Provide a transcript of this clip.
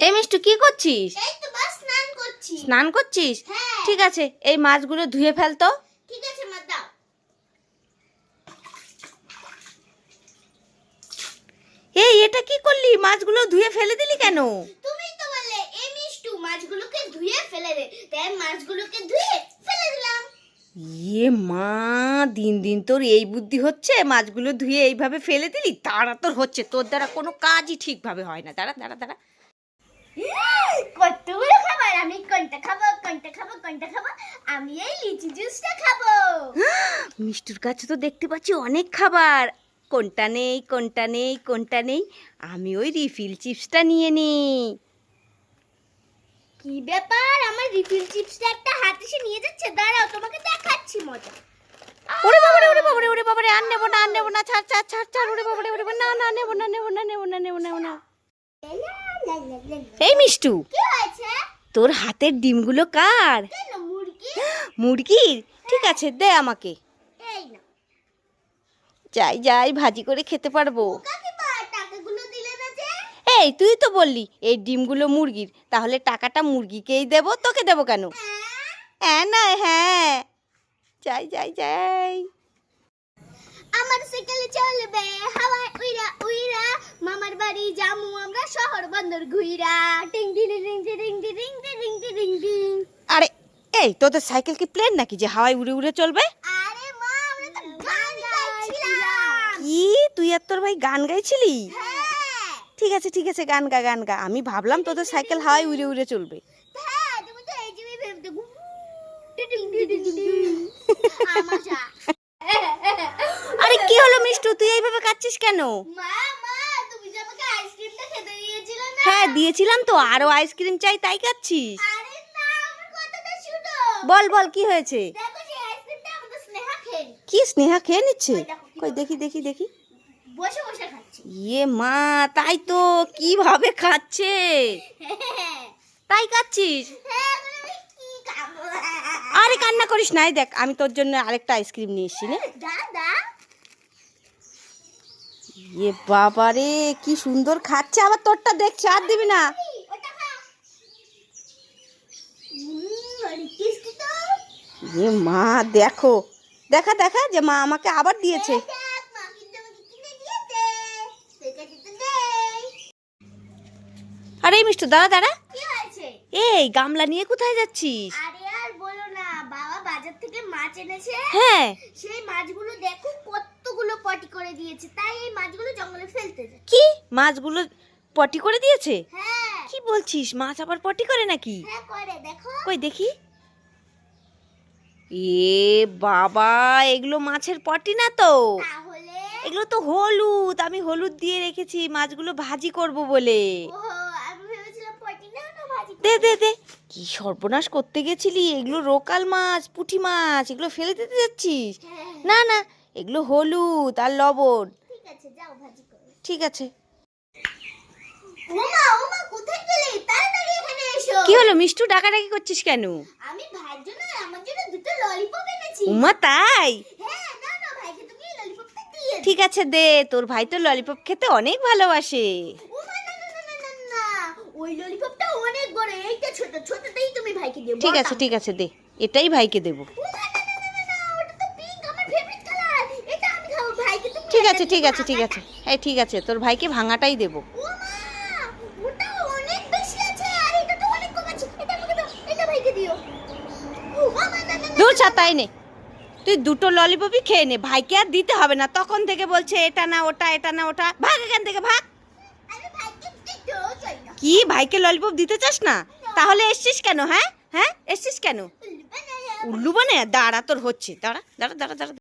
এই মিষ্টু কি করছিস? স্নান করছিস? হ্যাঁ। ঠিক আছে এই মাছগুলো ধুয়ে ফেলতো ঠিক আছে মা দাও। এই এটা কি করলি? মাছগুলো ধুয়ে ফেলে দিলি কেন? তুমি তো বললে এই মিষ্টু মাছগুলোকে ধুয়ে ফেলে দে। তাই মাছগুলোকে ধুয়ে ফেলে দিলাম। ইয়ে মা দিন দিন তোর এই বুদ্ধি হচ্ছে মাছগুলো ধুয়ে এইভাবে ফেলে দিলি? তারা তোর হচ্ছে তোর দ্বারা কোনো কাজই ঠিকভাবে হয় না। দাঁড়া দাঁড়া দাঁড়া। কতগুলো খাবার? আমি কোনটা খাব কোনটা খাব কোনটা খাব? আমি এই লিচি জুসটা খাব। মিষ্টুর কাছে তো দেখতে পাচ্ছি অনেক খাবার। কোনটা নেই কোনটা নেই কোনটা নেই? আমি ওই রিফিল চিপসটা নিয়ে নিই। কি ব্যাপার? আমার রিফিল চিপসটা একটা হাতে এসে নিয়ে যাচ্ছে? দাঁড়াও তোমাকে দেখাচ্ছি মজা। ওরে বাবারে ওরে বাবারে ওরে বাবারে আর নেব না আর নেব না ছাড় ছাড় ছাড় ছাড় ওরে বাবারে ওরে না না নেব না নেব না নেব না নেব না নেব না এই মিষ্টু তোর হাতের ডিমগুলো কার? মুরগির ঠিক আছে দে আমাকে। যাই যাই ভাজি করে খেতে পারব। এই তুই তো বললি এই ডিমগুলো মুরগির। তাহলে টাকাটা মুরগিকেই দেবো তোকে দেবো কেন? হ্যাঁ না হ্যাঁ। যাই যাই যাই। আমার সাইকেলে চলবে হাওয়ায় উইরা উইরা মামার বাড়ি জামু আমরা শহর বন্দর ঘুইরা টিং টিং টিং টিং টিং টিং টিং টিং আরে এই তোদের সাইকেল কি প্লেন নাকি যে হাওয়ায় উড়ে উড়ে চলবে আরে মা আমরা তো গান গাইছিলাম কি তুই আর তোর ভাই গান গাইছিলি হ্যাঁ ঠিক আছে ঠিক আছে গান গা গান গা আমি ভাবলাম তোদের সাইকেল হাওয়ায় উড়ে উড়ে চলবে হ্যাঁ তুমি তো এই টিং টিং আমাশা আরে দুষ্টু তুই এইভাবে কাচ্ছিস কেন? হ্যাঁ দিয়েছিলাম তো আরও আইসক্রিম চাই তাই কাচ্ছিস বল বল কি হয়েছে? কি স্নেহা খেয়ে নিচ্ছে? কই দেখি দেখি দেখি। ইয়ে মা তাই তো কীভাবে খাচ্ছে? তাই খাচ্ছিস আরে কান্না করিস নাই দেখ আমি তোর জন্য আরেকটা আইসক্রিম নিয়ে এসছি না। দাদা ইয়ে বাবারে কি সুন্দর খাচ্ছে। আবার তোরটা দেখছি আর দিবি না। ইয়ে মা দেখো। দেখা দেখা যে মা আমাকে আবার দিয়েছে। আরে মিষ্টু দাঁড়া দাঁড়া। এই গামলা নিয়ে কোথায় যাচ্ছিস? আরে আর বলো না বাবা বাজার থেকে মাছ এনেছে। হ্যাঁ। সেই মাছগুলো দেখো কতগুলো পটি করে দিয়েছে তাই এই মাছগুলো জঙ্গলে ফেলতে যায়। কি? মাছগুলো পটি করে দিয়েছে? হ্যাঁ। কি বলছিস? মাছ আবার পটি করে নাকি? হ্যাঁ করে দেখো। কই দেখি। এ বাবা এগুলো মাছের পটি না তো? তাহলে? এগুলো তো হলুদ আমি হলুদ দিয়ে রেখেছি মাছগুলো ভাজি করব বলে। দে দে দে। কি সর্বনাশ করতে গেছিলি? এগুলো রোকাল মাছ পুঁটি মাছ এগুলো ফেলে দিতে যাচ্ছিস? হ্যাঁ, না না এগুলো হলুদ আর লবণ। ঠিক আছে যাও ভাজি করো। ঠিক আছে। ওমা ওমা কোথায় গেলে? তাড়াতাড়ি এখানে এসো। কি হলো মিষ্টু ডাকাডাকি করছিস কেন? আমি ভাইয়ের জন্য আর আমার জন্য দুটো ললিপপ এনেছি। উমা তাই? হ্যাঁ না না ভাইকে তুমি ললিপপটা দিয়ে ঠিক আছে দে। তোর ভাই তো ললিপপ খেতে অনেক ভালোবাসে। ওমা না না না না না না। ওই ললিপপটা অনেক বড় এইটা ছোট ছোটটাই তুমি ভাইকে দিও ঠিক আছে ঠিক আছে দে। এটাই ভাইকে দেবো ওমা না না না না না ওটা তো পিঙ্ক আমার ফেভারিট কালার এটা আমি খাব ভাইকে তুমি ঠিক আছে ঠিক আছে ঠিক আছে। হ্যাঁ ঠিক আছে তোর ভাইকে ভাঙাটাই দেবো। দূর ছাতাই নে। তুই দুটো ললিপপই খেয়ে নে ভাইকে আর দিতে হবে না। তখন থেকে বলছে এটা না ওটা এটা না ওটা। ভাগ এখান থেকে ভাগ। কি ভাইকে ললিপপ দিতে চাস না? তাহলে এসছিস কেন হ্যাঁ? হ্যাঁ? এসছিস কেন? বানায়া। উল্লু বানে দাঁড়া তোর হচ্ছে। দাঁড়া দাঁড়া দাঁড়া দাঁড়া।